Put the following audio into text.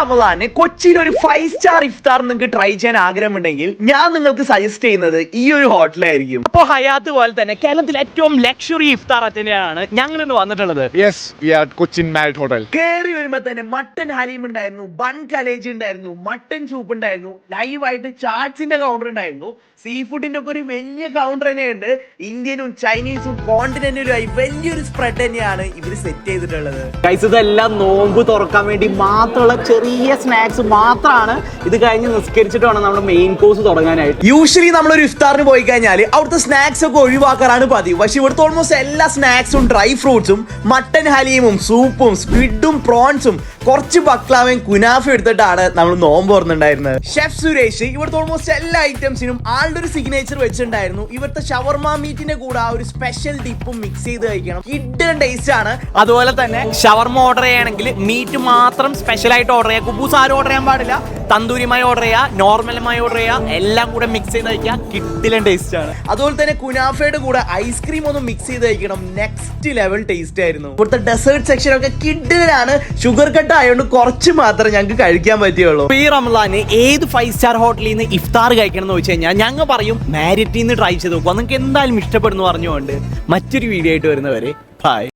റമദാന് കൊച്ചിയിൽ ഒരു five star ഇഫ്താർ നിങ്ങൾക്ക് ട്രൈ ചെയ്യാൻ ആഗ്രഹമുണ്ടെങ്കിൽ ഞാൻ നിങ്ങൾക്ക് സജസ്റ്റ് ചെയ്യുന്നത് ഈ ഒരു ഹോട്ടലായിരിക്കും അപ്പോൾ ഹയാത്ത് പോലെ തന്നെ കേരളത്തിൽ ഏറ്റവും ലക്ഷറി ഇഫ്താർ അറ്റൻഡാണ് ഞങ്ങൾ ഇന്ന് വന്നിട്ടുള്ളത് യെസ് കൊച്ചിൻ Marriott കേറി വരുമ്പോ തന്നെ മട്ടൻ ഹലീം ഉണ്ടായിരുന്നു ബൺ കലേജ് ഉണ്ടായിരുന്നു മട്ടൻ സൂപ്പ് ഉണ്ടായിരുന്നു ലൈവായിട്ട് ചാർട്സിന്റെ കൗണ്ടർ ഉണ്ടായിരുന്നു. സീ ഫുഡിന്റെ ഒക്കെ ഒരു വലിയ കൗണ്ടർ തന്നെയുണ്ട്. ഇന്ത്യനും ചൈനീസും കോണ്ടിനെന്റലുമായി വലിയൊരു സ്പ്രെഡ് തന്നെയാണ് ഇവർ സെറ്റ് ചെയ്തിട്ടുള്ളത്. ഇതെല്ലാം നോമ്പ് തുറക്കാൻ വേണ്ടി മാത്രമുള്ള ചെറിയ സ്നാക്സ് മാത്രമാണ് ഇത് കഴിഞ്ഞ് നിസ്കരിച്ചിട്ട് വേണം നമ്മുടെ മെയിൻ കോഴ്സ് തുടങ്ങാനായിട്ട്. യൂഷ്വലി നമ്മളൊരു ഇഫ്താറിന് പോയി കഴിഞ്ഞാൽ അവിടുത്തെ സ്നാക്സ് ഒക്കെ ഒഴിവാക്കാറാണ് പതിവ്. പക്ഷെ ഇവിടുത്തെ ഓൾമോസ്റ്റ് എല്ലാ സ്നാക്സും ഡ്രൈ ഫ്രൂട്ട്സും മട്ടൻ ഹലീമും സൂപ്പും സ്ക്വിഡും പ്രോൺസും കുറച്ച് ബക്ലാവയും കുനാഫും എടുത്തിട്ടാണ് നമ്മൾ നോമ്പ് തുറന്നിട്ടുണ്ടായിരുന്നത്. ഷെഫ് സുരേഷ് ഇവിടുത്തെ ഓൾമോസ്റ്റ് എല്ലാ ഐറ്റംസിനും ആളുടെ ഒരു സിഗ്നേച്ചർ വെച്ചിട്ടുണ്ടായിരുന്നു. ഇവിടുത്തെ ഷവർമ മീറ്റിന്റെ കൂടെ ആ ഒരു സ്പെഷ്യൽ ഡിപ്പും മിക്സ് ചെയ്ത് കഴിക്കണം. കിഡൻ ടേസ്റ്റ് ആണ്. അതുപോലെ തന്നെ ഷവർമ ഓർഡർ ചെയ്യണമെങ്കിൽ മീറ്റ് മാത്രം സ്പെഷ്യൽ ആയിട്ട് ഓർഡർ ചെയ്യുക കുബൂസ് ആരും ഓർഡർ ചെയ്യാൻ പാടില്ല. തന്തൂരിമായി ഓർഡർ ചെയ്യുക നോർമലുമായി ഓർഡർ ചെയ്യുക എല്ലാം കൂടെ മിക്സ് ചെയ്ത് കഴിക്കുക കിട്ടിലും ടേസ്റ്റ് ആണ്. അതുപോലെ തന്നെ കുനാഫയുടെ കൂടെ ഐസ്ക്രീം ഒന്ന് മിക്സ് ചെയ്ത് കഴിക്കണം. നെക്സ്റ്റ് ലെവൽ ടേസ്റ്റ് ആയിരുന്നു. ഇവിടുത്തെ ഡെസേർട്ട് സെക്ഷൻ ഒക്കെ കിഡിലാണ് ഷുഗർ കട്ട് ആയതുകൊണ്ട് കുറച്ച് മാത്രമേ ഞങ്ങൾക്ക് കഴിക്കാൻ പറ്റുള്ളൂ ഈ റംലാന് ഏത് ഫൈവ് സ്റ്റാർ ഹോട്ടലിൽ നിന്ന് ഇഫ്താർ കഴിക്കണം എന്ന് വെച്ച് കഴിഞ്ഞാൽ ഞങ്ങൾ പറയും മാരിറ്റിൽ നിന്ന് ട്രൈ ചെയ്ത് നോക്കുക നിങ്ങൾക്ക് എന്തായാലും ഇഷ്ടപ്പെടുന്നു പറഞ്ഞുകൊണ്ട് മറ്റൊരു വീഡിയോ ആയിട്ട് വരുന്നവരെ ബൈ